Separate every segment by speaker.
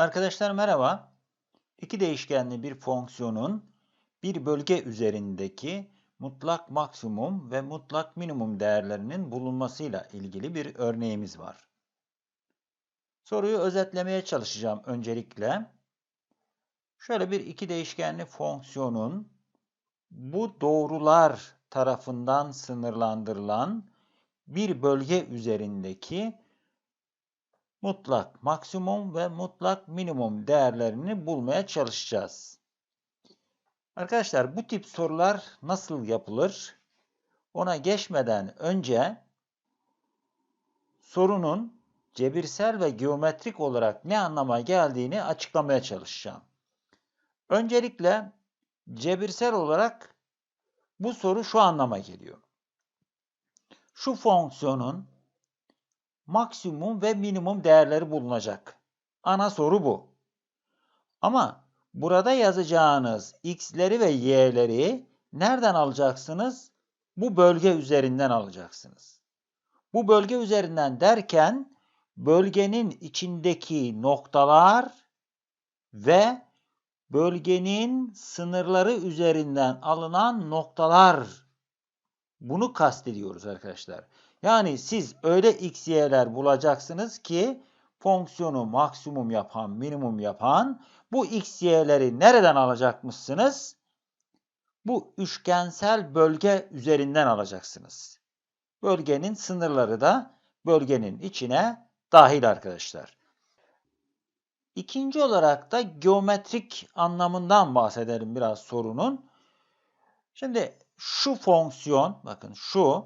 Speaker 1: Arkadaşlar merhaba. İki değişkenli bir fonksiyonun bir bölge üzerindeki mutlak maksimum ve mutlak minimum değerlerinin bulunmasıyla ilgili bir örneğimiz var. Soruyu özetlemeye çalışacağım öncelikle. Şöyle bir iki değişkenli fonksiyonun bu doğrular tarafından sınırlandırılan bir bölge üzerindeki mutlak maksimum ve mutlak minimum değerlerini bulmaya çalışacağız. Arkadaşlar bu tip sorular nasıl yapılır? Ona geçmeden önce sorunun cebirsel ve geometrik olarak ne anlama geldiğini açıklamaya çalışacağım. Öncelikle cebirsel olarak bu soru şu anlama geliyor. Şu fonksiyonun maksimum ve minimum değerleri bulunacak. Ana soru bu. Ama burada yazacağınız x'leri ve y'leri nereden alacaksınız? Bu bölge üzerinden alacaksınız. Bu bölge üzerinden derken bölgenin içindeki noktalar ve bölgenin sınırları üzerinden alınan noktalar bunu kastediyoruz arkadaşlar. Yani siz öyle x, y'ler bulacaksınız ki fonksiyonu maksimum yapan, minimum yapan bu x, y'leri nereden alacakmışsınız? Bu üçgensel bölge üzerinden alacaksınız. Bölgenin sınırları da bölgenin içine dahil arkadaşlar. İkinci olarak da geometrik anlamından bahsedelim biraz sorunun. Şimdi şu fonksiyon, bakın şu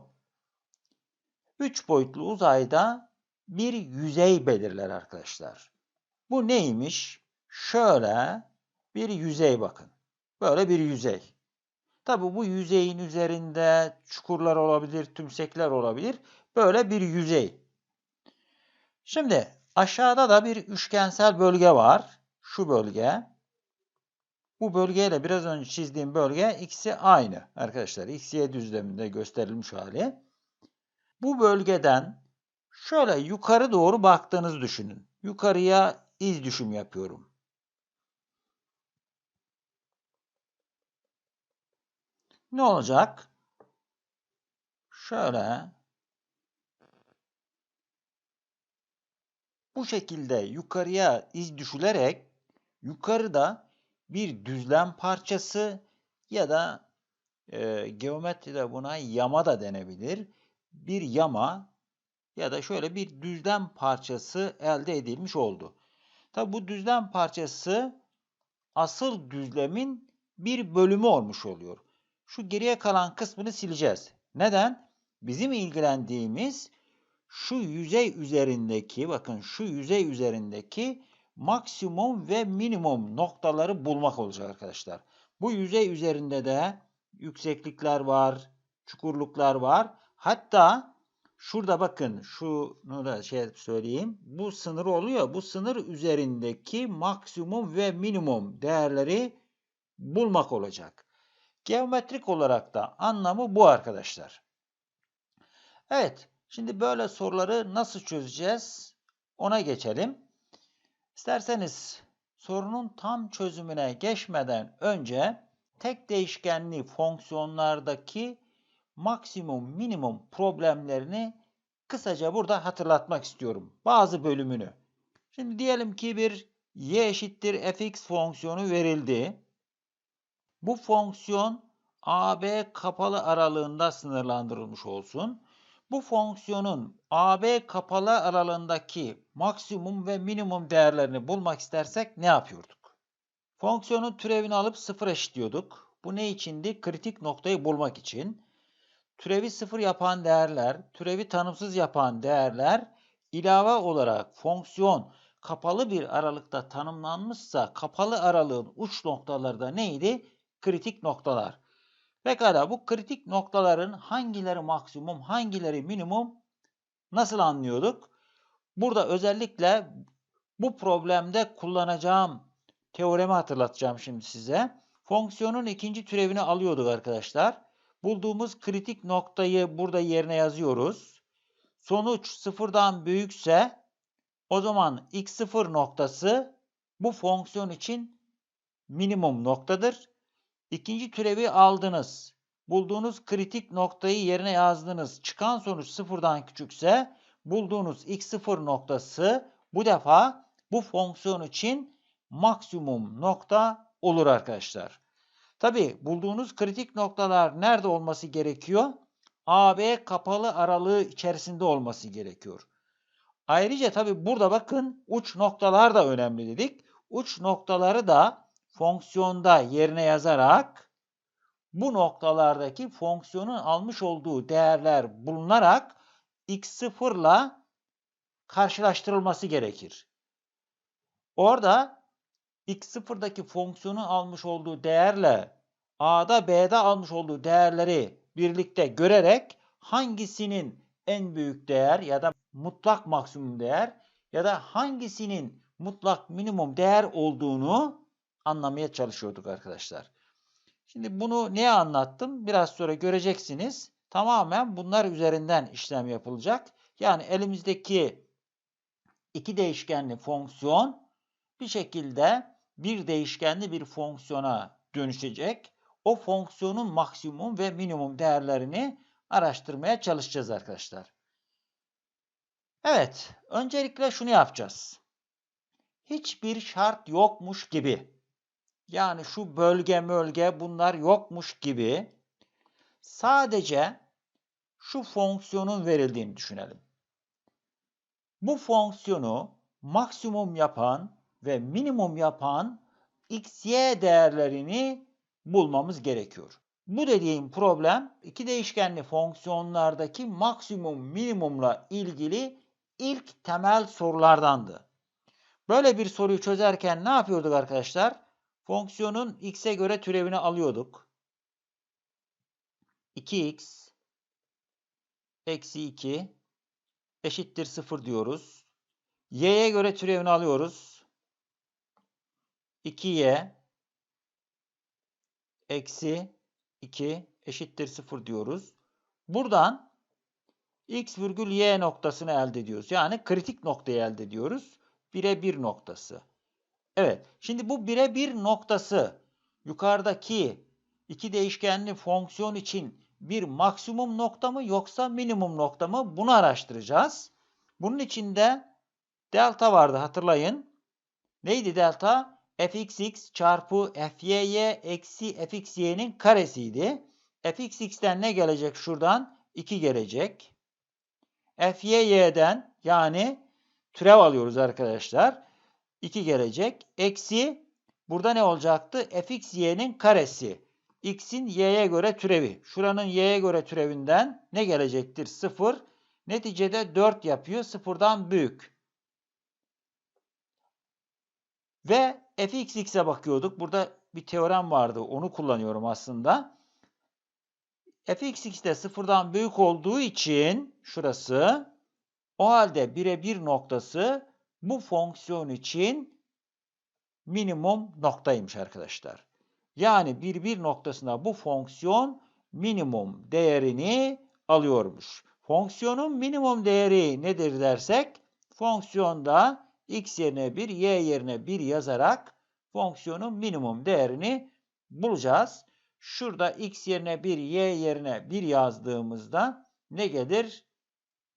Speaker 1: Üç boyutlu uzayda bir yüzey belirler arkadaşlar. Bu neymiş? Şöyle bir yüzey bakın. Böyle bir yüzey. Tabi bu yüzeyin üzerinde çukurlar olabilir, tümsekler olabilir. Böyle bir yüzey. Şimdi aşağıda da bir üçgensel bölge var. Şu bölge. Bu bölgeyle biraz önce çizdiğim bölge ikisi aynı arkadaşlar. X, Y düzleminde gösterilmiş hali. Bu bölgeden şöyle yukarı doğru baktığınızı düşünün. Yukarıya iz düşüm yapıyorum. Ne olacak? Şöyle bu şekilde yukarıya iz düşülerek yukarıda bir düzlem parçası ya da e, geometride buna yama da denebilir bir yama ya da şöyle bir düzlem parçası elde edilmiş oldu. Tabi bu düzlem parçası asıl düzlemin bir bölümü olmuş oluyor. Şu geriye kalan kısmını sileceğiz. Neden? Bizim ilgilendiğimiz şu yüzey üzerindeki, bakın şu yüzey üzerindeki maksimum ve minimum noktaları bulmak olacak arkadaşlar. Bu yüzey üzerinde de yükseklikler var, çukurluklar var. Hatta şurada bakın şunu da şey söyleyeyim. Bu sınır oluyor. Bu sınır üzerindeki maksimum ve minimum değerleri bulmak olacak. Geometrik olarak da anlamı bu arkadaşlar. Evet. Şimdi böyle soruları nasıl çözeceğiz? Ona geçelim. İsterseniz sorunun tam çözümüne geçmeden önce tek değişkenli fonksiyonlardaki maksimum minimum problemlerini kısaca burada hatırlatmak istiyorum. Bazı bölümünü. Şimdi diyelim ki bir y eşittir fx fonksiyonu verildi. Bu fonksiyon AB kapalı aralığında sınırlandırılmış olsun. Bu fonksiyonun AB kapalı aralığındaki maksimum ve minimum değerlerini bulmak istersek ne yapıyorduk? Fonksiyonun türevini alıp sıfır eşitliyorduk. Bu ne içindi? Kritik noktayı bulmak için türevi sıfır yapan değerler, türevi tanımsız yapan değerler ilave olarak fonksiyon kapalı bir aralıkta tanımlanmışsa kapalı aralığın uç noktaları da neydi? Kritik noktalar. Pekala bu kritik noktaların hangileri maksimum, hangileri minimum nasıl anlıyorduk? Burada özellikle bu problemde kullanacağım teoremi hatırlatacağım şimdi size. Fonksiyonun ikinci türevini alıyorduk arkadaşlar. Bulduğumuz kritik noktayı burada yerine yazıyoruz. Sonuç sıfırdan büyükse o zaman x0 noktası bu fonksiyon için minimum noktadır. İkinci türevi aldınız. Bulduğunuz kritik noktayı yerine yazdınız. Çıkan sonuç sıfırdan küçükse bulduğunuz x0 noktası bu defa bu fonksiyon için maksimum nokta olur arkadaşlar. Tabi bulduğunuz kritik noktalar nerede olması gerekiyor? AB kapalı aralığı içerisinde olması gerekiyor. Ayrıca tabi burada bakın uç noktalar da önemli dedik. Uç noktaları da fonksiyonda yerine yazarak bu noktalardaki fonksiyonun almış olduğu değerler bulunarak x0 ile karşılaştırılması gerekir. Orada x0'daki fonksiyonun almış olduğu değerle a'da b'de almış olduğu değerleri birlikte görerek hangisinin en büyük değer ya da mutlak maksimum değer ya da hangisinin mutlak minimum değer olduğunu anlamaya çalışıyorduk arkadaşlar. Şimdi bunu neye anlattım? Biraz sonra göreceksiniz. Tamamen bunlar üzerinden işlem yapılacak. Yani elimizdeki iki değişkenli fonksiyon bir şekilde bir değişkenli bir fonksiyona dönüşecek. O fonksiyonun maksimum ve minimum değerlerini araştırmaya çalışacağız arkadaşlar. Evet, öncelikle şunu yapacağız. Hiçbir şart yokmuş gibi, yani şu bölge bölge bunlar yokmuş gibi sadece şu fonksiyonun verildiğini düşünelim. Bu fonksiyonu maksimum yapan ve minimum yapan x, y değerlerini bulmamız gerekiyor. Bu dediğim problem iki değişkenli fonksiyonlardaki maksimum minimumla ilgili ilk temel sorulardandı. Böyle bir soruyu çözerken ne yapıyorduk arkadaşlar? Fonksiyonun x'e göre türevini alıyorduk. 2x eksi 2 eşittir 0 diyoruz. y'ye göre türevini alıyoruz. 2y eksi 2 eşittir 0 diyoruz. Buradan x virgül y noktasını elde ediyoruz. Yani kritik noktayı elde ediyoruz. 1'e 1 noktası. Evet. Şimdi bu 1'e 1 noktası yukarıdaki iki değişkenli fonksiyon için bir maksimum nokta mı yoksa minimum nokta mı? Bunu araştıracağız. Bunun içinde delta vardı hatırlayın. Neydi delta? Fxx çarpı fyy eksi fxy'nin karesiydi. fxx'ten ne gelecek şuradan? 2 gelecek. fyy'den yani türev alıyoruz arkadaşlar. 2 gelecek. Eksi burada ne olacaktı? fxy'nin karesi. x'in y'ye göre türevi. Şuranın y'ye göre türevinden ne gelecektir? 0. Neticede 4 yapıyor. Sıfırdan büyük. Ve fxx'e bakıyorduk. Burada bir teorem vardı. Onu kullanıyorum aslında. fxx de sıfırdan büyük olduğu için şurası o halde 1'e 1 noktası bu fonksiyon için minimum noktaymış arkadaşlar. Yani 1 1 noktasında bu fonksiyon minimum değerini alıyormuş. Fonksiyonun minimum değeri nedir dersek fonksiyonda x yerine 1, y yerine 1 yazarak fonksiyonun minimum değerini bulacağız. Şurada x yerine 1, y yerine 1 yazdığımızda ne gelir?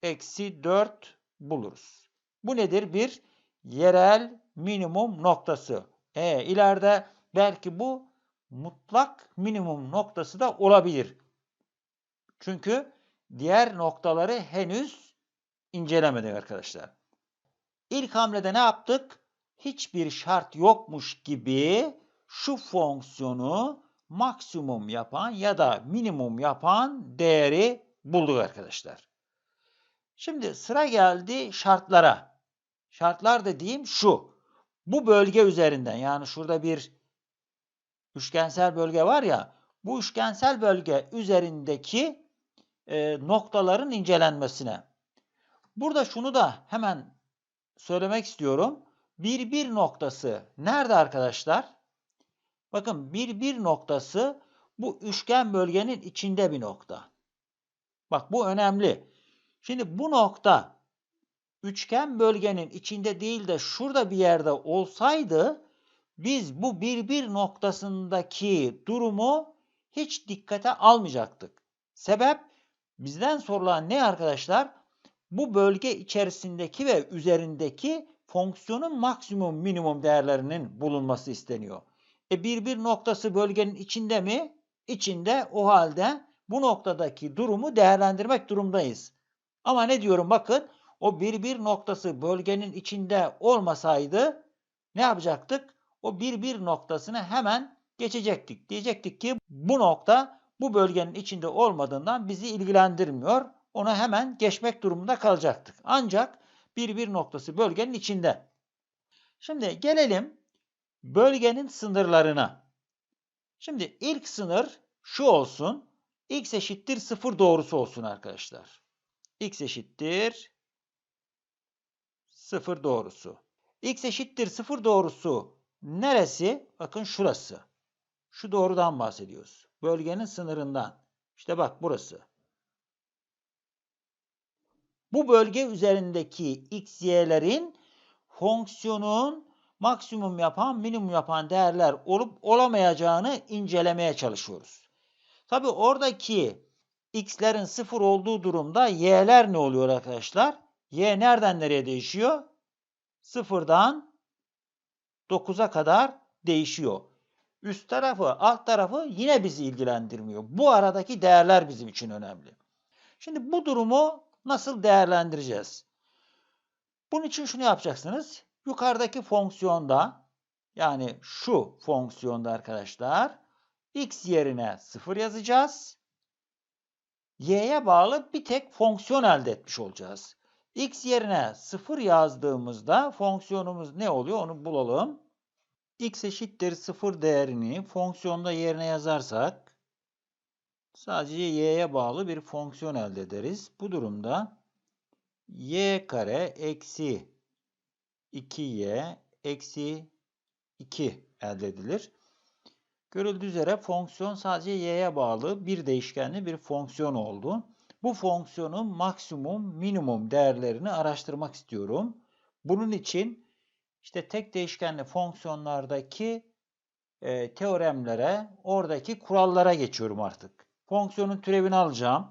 Speaker 1: Eksi 4 buluruz. Bu nedir? Bir yerel minimum noktası. E, ileride belki bu mutlak minimum noktası da olabilir. Çünkü diğer noktaları henüz incelemedik arkadaşlar. İlk hamlede ne yaptık? Hiçbir şart yokmuş gibi şu fonksiyonu maksimum yapan ya da minimum yapan değeri bulduk arkadaşlar. Şimdi sıra geldi şartlara. Şartlar dediğim şu. Bu bölge üzerinden yani şurada bir üçgensel bölge var ya bu üçgensel bölge üzerindeki e, noktaların incelenmesine. Burada şunu da hemen söylemek istiyorum. Bir bir noktası nerede arkadaşlar? Bakın bir bir noktası bu üçgen bölgenin içinde bir nokta. Bak bu önemli. Şimdi bu nokta üçgen bölgenin içinde değil de şurada bir yerde olsaydı biz bu bir bir noktasındaki durumu hiç dikkate almayacaktık. Sebep bizden sorulan ne arkadaşlar? Bu bölge içerisindeki ve üzerindeki fonksiyonun maksimum minimum değerlerinin bulunması isteniyor. E bir bir noktası bölgenin içinde mi? İçinde o halde bu noktadaki durumu değerlendirmek durumdayız. Ama ne diyorum bakın o bir bir noktası bölgenin içinde olmasaydı ne yapacaktık? O bir bir noktasını hemen geçecektik. Diyecektik ki bu nokta bu bölgenin içinde olmadığından bizi ilgilendirmiyor. Onu hemen geçmek durumunda kalacaktık. Ancak bir bir noktası bölgenin içinde. Şimdi gelelim bölgenin sınırlarına. Şimdi ilk sınır şu olsun. x eşittir 0 doğrusu olsun arkadaşlar. x eşittir 0 doğrusu. x eşittir 0 doğrusu neresi? Bakın şurası. Şu doğrudan bahsediyoruz. Bölgenin sınırından. İşte bak burası. Bu bölge üzerindeki x, y'lerin fonksiyonun maksimum yapan, minimum yapan değerler olup olamayacağını incelemeye çalışıyoruz. Tabi oradaki x'lerin sıfır olduğu durumda y'ler ne oluyor arkadaşlar? y nereden nereye değişiyor? Sıfırdan 9'a kadar değişiyor. Üst tarafı, alt tarafı yine bizi ilgilendirmiyor. Bu aradaki değerler bizim için önemli. Şimdi bu durumu nasıl değerlendireceğiz? Bunun için şunu yapacaksınız. Yukarıdaki fonksiyonda yani şu fonksiyonda arkadaşlar x yerine 0 yazacağız. y'ye bağlı bir tek fonksiyon elde etmiş olacağız. x yerine 0 yazdığımızda fonksiyonumuz ne oluyor onu bulalım x eşittir 0 değerini fonksiyonda yerine yazarsak sadece y'ye bağlı bir fonksiyon elde ederiz. Bu durumda y kare eksi 2y eksi 2 elde edilir. Görüldüğü üzere fonksiyon sadece y'ye bağlı bir değişkenli bir fonksiyon oldu. Bu fonksiyonun maksimum, minimum değerlerini araştırmak istiyorum. Bunun için işte tek değişkenli fonksiyonlardaki e, teoremlere, oradaki kurallara geçiyorum artık. Fonksiyonun türevini alacağım.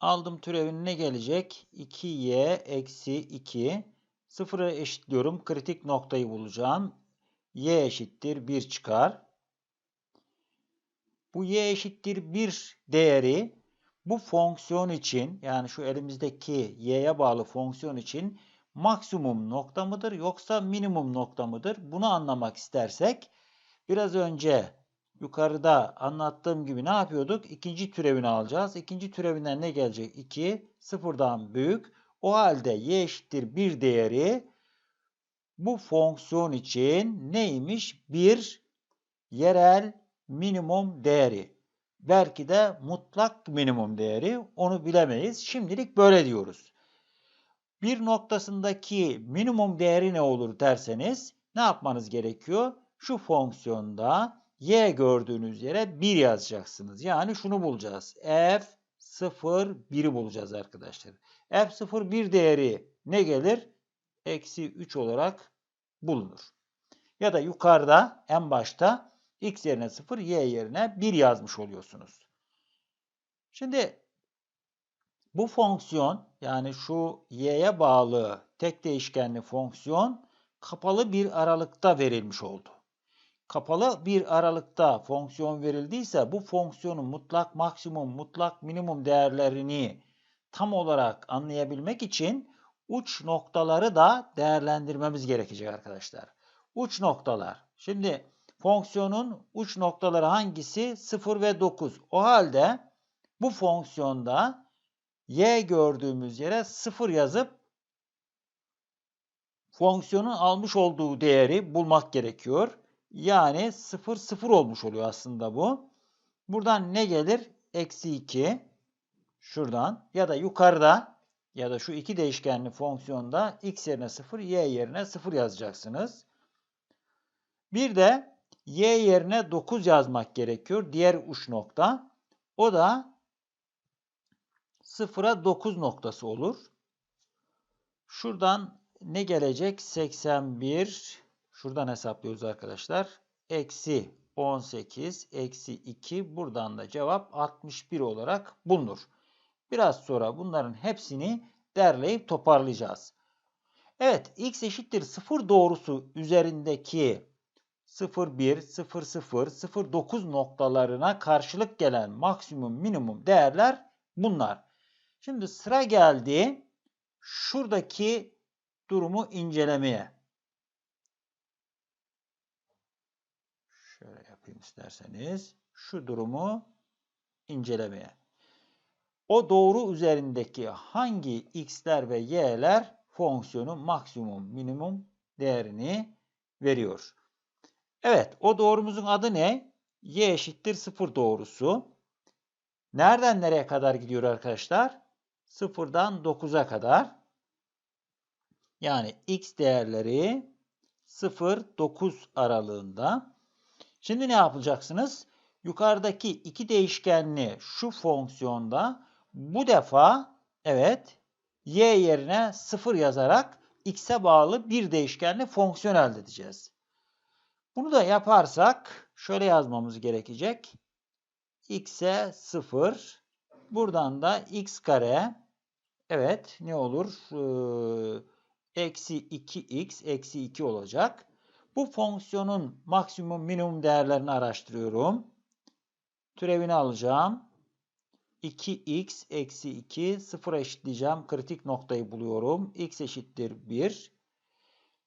Speaker 1: Aldım türevin ne gelecek? 2y eksi 2. Sıfıra eşitliyorum. Kritik noktayı bulacağım. y eşittir 1 çıkar. Bu y eşittir 1 değeri bu fonksiyon için yani şu elimizdeki y'ye bağlı fonksiyon için maksimum nokta mıdır yoksa minimum nokta mıdır? Bunu anlamak istersek biraz önce yukarıda anlattığım gibi ne yapıyorduk? İkinci türevini alacağız. İkinci türevinden ne gelecek? 2 sıfırdan büyük. O halde y eşittir 1 değeri bu fonksiyon için neymiş? Bir yerel minimum değeri. Belki de mutlak minimum değeri onu bilemeyiz. Şimdilik böyle diyoruz bir noktasındaki minimum değeri ne olur derseniz ne yapmanız gerekiyor? Şu fonksiyonda y gördüğünüz yere 1 yazacaksınız. Yani şunu bulacağız. f 0 1'i bulacağız arkadaşlar. f 0 1 değeri ne gelir? Eksi 3 olarak bulunur. Ya da yukarıda en başta x yerine 0, y yerine 1 yazmış oluyorsunuz. Şimdi bu fonksiyon yani şu y'ye bağlı tek değişkenli fonksiyon kapalı bir aralıkta verilmiş oldu. Kapalı bir aralıkta fonksiyon verildiyse bu fonksiyonun mutlak maksimum, mutlak minimum değerlerini tam olarak anlayabilmek için uç noktaları da değerlendirmemiz gerekecek arkadaşlar. Uç noktalar. Şimdi fonksiyonun uç noktaları hangisi? 0 ve 9. O halde bu fonksiyonda y gördüğümüz yere 0 yazıp fonksiyonun almış olduğu değeri bulmak gerekiyor. Yani 0 0 olmuş oluyor aslında bu. Buradan ne gelir? Eksi 2 şuradan ya da yukarıda ya da şu iki değişkenli fonksiyonda x yerine 0, y yerine 0 yazacaksınız. Bir de y yerine 9 yazmak gerekiyor. Diğer uç nokta. O da 0'a 9 noktası olur. Şuradan ne gelecek? 81. Şuradan hesaplıyoruz arkadaşlar. Eksi 18 eksi 2. Buradan da cevap 61 olarak bulunur. Biraz sonra bunların hepsini derleyip toparlayacağız. Evet x eşittir 0 doğrusu üzerindeki 0,1, 0,0, 0,9 noktalarına karşılık gelen maksimum minimum değerler bunlar. Şimdi sıra geldi şuradaki durumu incelemeye. Yapayım isterseniz. Şu durumu incelemeye. O doğru üzerindeki hangi x'ler ve y'ler fonksiyonun maksimum minimum değerini veriyor. Evet, o doğrumuzun adı ne? y eşittir 0 doğrusu. Nereden nereye kadar gidiyor arkadaşlar? 0'dan 9'a kadar. Yani x değerleri 0-9 aralığında. Şimdi ne yapacaksınız? Yukarıdaki iki değişkenli şu fonksiyonda bu defa evet y yerine 0 yazarak x'e bağlı bir değişkenli fonksiyon elde edeceğiz. Bunu da yaparsak şöyle yazmamız gerekecek. x'e 0 buradan da x kare evet ne olur? Ee, eksi 2x eksi 2 olacak. Bu fonksiyonun maksimum minimum değerlerini araştırıyorum. Türevini alacağım. 2x eksi 2 sıfıra eşitleyeceğim. Kritik noktayı buluyorum. x eşittir 1.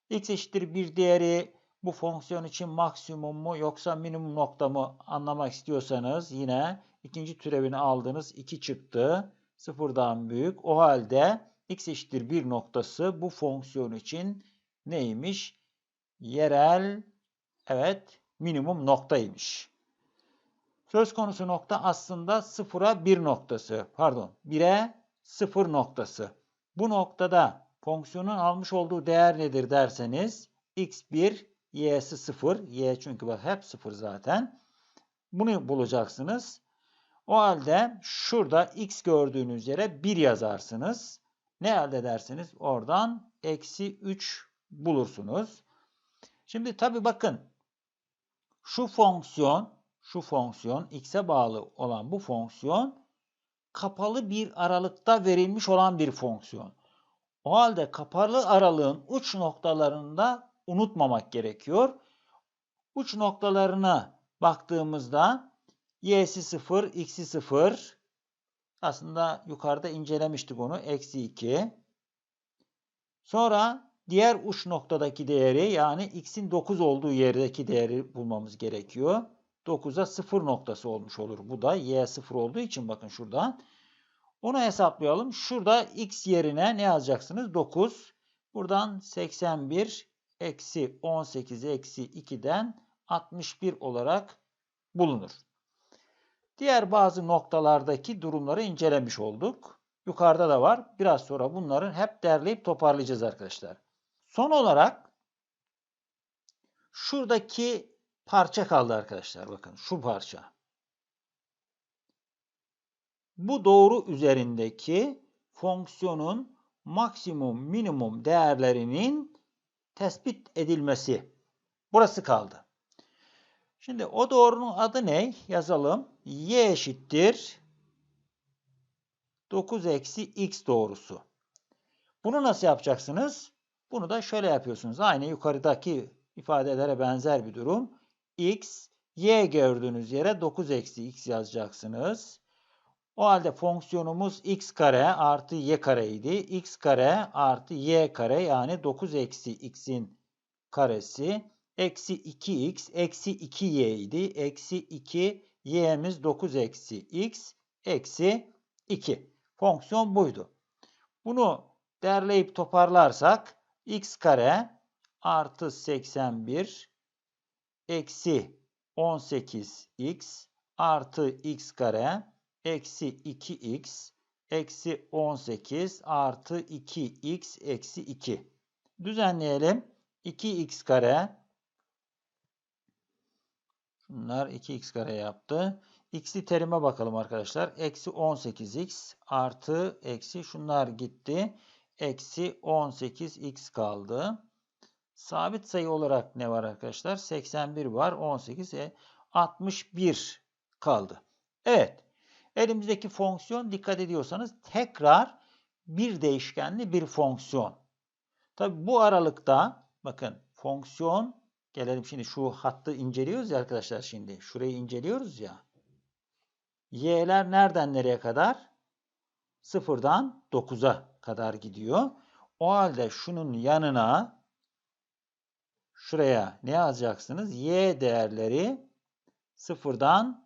Speaker 1: x eşittir 1 değeri bu fonksiyon için maksimum mu yoksa minimum nokta mı anlamak istiyorsanız yine ikinci türevini aldınız 2 çıktı. Sıfırdan büyük. O halde x eşittir 1 noktası bu fonksiyon için neymiş? Yerel evet minimum noktaymış. Söz konusu nokta aslında sıfıra 1 noktası. Pardon 1'e 0 noktası. Bu noktada fonksiyonun almış olduğu değer nedir derseniz x1 y'si 0. y çünkü bak hep 0 zaten. Bunu bulacaksınız. O halde şurada x gördüğünüz yere 1 yazarsınız. Ne elde edersiniz? Oradan eksi 3 bulursunuz. Şimdi tabi bakın şu fonksiyon şu fonksiyon x'e bağlı olan bu fonksiyon kapalı bir aralıkta verilmiş olan bir fonksiyon. O halde kapalı aralığın uç noktalarında unutmamak gerekiyor. Uç noktalarına baktığımızda y'si 0, x'i 0. Aslında yukarıda incelemiştik onu. Eksi 2. Sonra diğer uç noktadaki değeri yani x'in 9 olduğu yerdeki değeri bulmamız gerekiyor. 9'a 0 noktası olmuş olur. Bu da y 0 olduğu için bakın şuradan. Onu hesaplayalım. Şurada x yerine ne yazacaksınız? 9. Buradan 81 eksi 18 eksi 2'den 61 olarak bulunur. Diğer bazı noktalardaki durumları incelemiş olduk. Yukarıda da var. Biraz sonra bunların hep derleyip toparlayacağız arkadaşlar. Son olarak şuradaki parça kaldı arkadaşlar. Bakın şu parça. Bu doğru üzerindeki fonksiyonun maksimum minimum değerlerinin tespit edilmesi. Burası kaldı. Şimdi o doğrunun adı ne? Yazalım. Y eşittir 9 eksi x doğrusu. Bunu nasıl yapacaksınız? Bunu da şöyle yapıyorsunuz. Aynı yukarıdaki ifadelere benzer bir durum. x, y gördüğünüz yere 9 eksi x yazacaksınız. O halde fonksiyonumuz x kare artı y kare idi. x kare artı y kare yani 9 eksi x'in karesi. Eksi 2x eksi 2y idi. Eksi 2 y'miz 9 eksi x eksi 2. Fonksiyon buydu. Bunu derleyip toparlarsak x kare artı 81 eksi 18x artı x kare eksi 2x eksi 18 artı 2x eksi 2. Düzenleyelim. 2x kare Bunlar 2x kare yaptı. X'li terime bakalım arkadaşlar. Eksi 18x artı eksi şunlar gitti. Eksi 18x kaldı. Sabit sayı olarak ne var arkadaşlar? 81 var. 18 e, 61 kaldı. Evet. Elimizdeki fonksiyon dikkat ediyorsanız tekrar bir değişkenli bir fonksiyon. Tabi bu aralıkta bakın fonksiyon gelelim şimdi şu hattı inceliyoruz ya arkadaşlar şimdi. Şurayı inceliyoruz ya. Y'ler nereden nereye kadar? Sıfırdan 9'a kadar gidiyor. O halde şunun yanına şuraya ne yazacaksınız? Y değerleri sıfırdan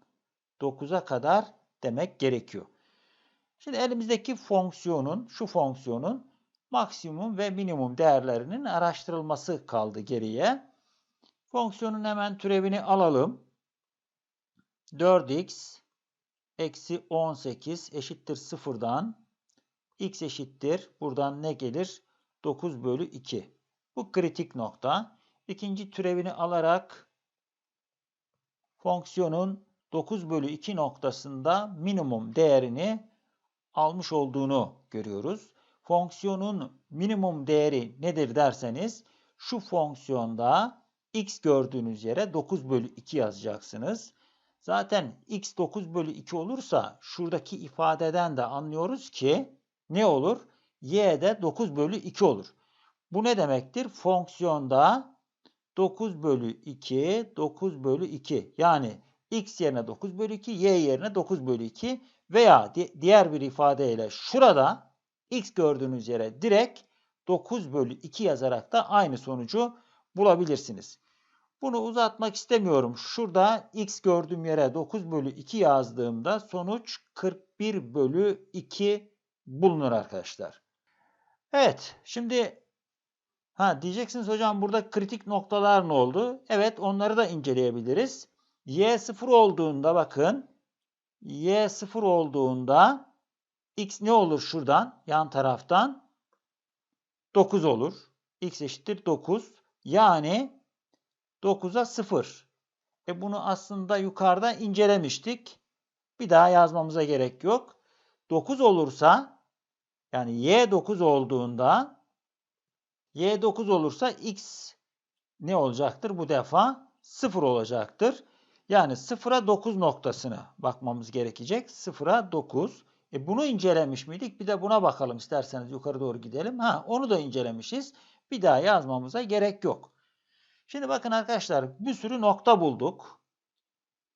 Speaker 1: 9'a kadar demek gerekiyor. Şimdi elimizdeki fonksiyonun, şu fonksiyonun maksimum ve minimum değerlerinin araştırılması kaldı geriye. Fonksiyonun hemen türevini alalım. 4x eksi 18 eşittir sıfırdan x eşittir. Buradan ne gelir? 9 bölü 2. Bu kritik nokta. İkinci türevini alarak fonksiyonun 9 bölü 2 noktasında minimum değerini almış olduğunu görüyoruz. Fonksiyonun minimum değeri nedir derseniz şu fonksiyonda x gördüğünüz yere 9 bölü 2 yazacaksınız. Zaten x 9 bölü 2 olursa şuradaki ifadeden de anlıyoruz ki ne olur? y de 9 bölü 2 olur. Bu ne demektir? Fonksiyonda 9 bölü 2, 9 bölü 2. Yani x yerine 9 bölü 2, y yerine 9 bölü 2 veya di diğer bir ifadeyle şurada x gördüğünüz yere direkt 9 bölü 2 yazarak da aynı sonucu bulabilirsiniz. Bunu uzatmak istemiyorum. Şurada x gördüğüm yere 9 bölü 2 yazdığımda sonuç 41 bölü 2 bulunur arkadaşlar. Evet şimdi ha diyeceksiniz hocam burada kritik noktalar ne oldu? Evet onları da inceleyebiliriz. y 0 olduğunda bakın y 0 olduğunda x ne olur şuradan yan taraftan? 9 olur. x eşittir 9. Yani 9'a 0. E bunu aslında yukarıda incelemiştik. Bir daha yazmamıza gerek yok. 9 olursa yani y 9 olduğunda y 9 olursa x ne olacaktır? Bu defa 0 olacaktır. Yani 0'a 9 noktasına bakmamız gerekecek. 0'a 9. E bunu incelemiş miydik? Bir de buna bakalım isterseniz yukarı doğru gidelim. Ha onu da incelemişiz. Bir daha yazmamıza gerek yok. Şimdi bakın arkadaşlar bir sürü nokta bulduk.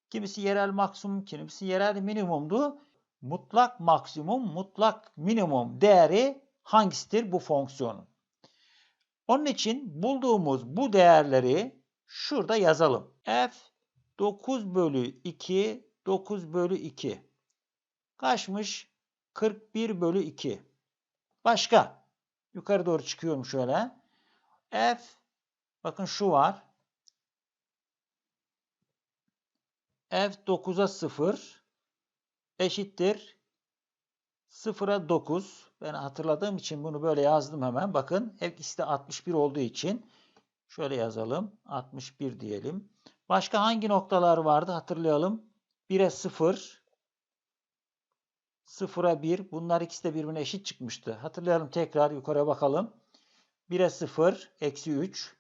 Speaker 1: Kimisi yerel maksimum, kimisi yerel minimumdu. Mutlak maksimum, mutlak minimum değeri hangisidir bu fonksiyonun? Onun için bulduğumuz bu değerleri şurada yazalım. F 9 bölü 2, 9 bölü 2. Kaçmış? 41 bölü 2. Başka. Yukarı doğru çıkıyorum şöyle. F Bakın şu var. F 9'a 0 eşittir 0'a 9. Ben hatırladığım için bunu böyle yazdım hemen. Bakın ikisi de 61 olduğu için şöyle yazalım. 61 diyelim. Başka hangi noktalar vardı hatırlayalım. 1'e 0 0'a 1. Bunlar ikisi de birbirine eşit çıkmıştı. Hatırlayalım tekrar yukarı bakalım. 1'e 0 eksi 3.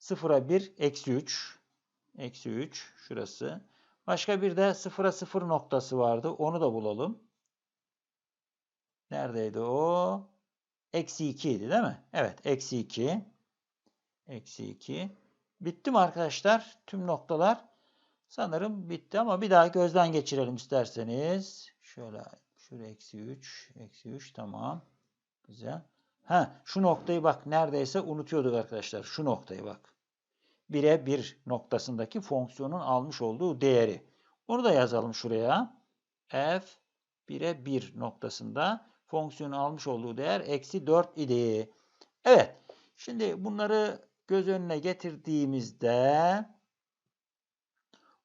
Speaker 1: 0'a 1 eksi 3. Eksi 3 şurası. Başka bir de 0'a 0 noktası vardı. Onu da bulalım. Neredeydi o? Eksi 2 idi değil mi? Evet. Eksi 2. Eksi 2. Bitti mi arkadaşlar? Tüm noktalar sanırım bitti ama bir daha gözden geçirelim isterseniz. Şöyle şuraya eksi 3. Eksi 3 tamam. Güzel. Ha, şu noktayı bak neredeyse unutuyorduk arkadaşlar. Şu noktayı bak. 1'e 1 noktasındaki fonksiyonun almış olduğu değeri. Onu da yazalım şuraya. f 1'e 1 noktasında fonksiyonun almış olduğu değer eksi 4 idi. Evet. Şimdi bunları göz önüne getirdiğimizde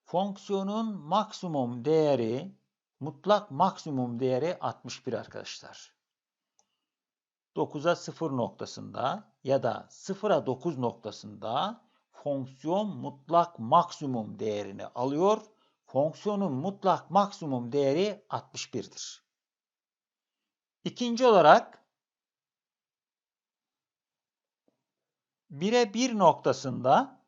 Speaker 1: fonksiyonun maksimum değeri mutlak maksimum değeri 61 arkadaşlar. 9'a 0 noktasında ya da 0'a 9 noktasında fonksiyon mutlak maksimum değerini alıyor. Fonksiyonun mutlak maksimum değeri 61'dir. İkinci olarak 1'e 1 noktasında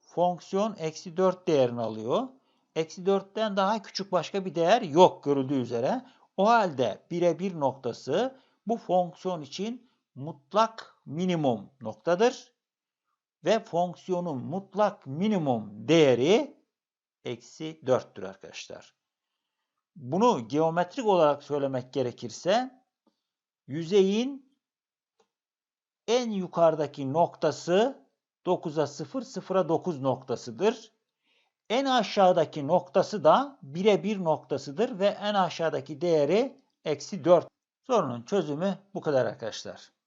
Speaker 1: fonksiyon eksi 4 değerini alıyor. Eksi 4'ten daha küçük başka bir değer yok görüldüğü üzere. O halde 1'e 1 noktası bu fonksiyon için mutlak minimum noktadır. Ve fonksiyonun mutlak minimum değeri eksi 4'tür arkadaşlar. Bunu geometrik olarak söylemek gerekirse yüzeyin en yukarıdaki noktası 9'a 0, 0'a 9 noktasıdır. En aşağıdaki noktası da 1'e 1 noktasıdır ve en aşağıdaki değeri eksi 4. Sorunun çözümü bu kadar arkadaşlar.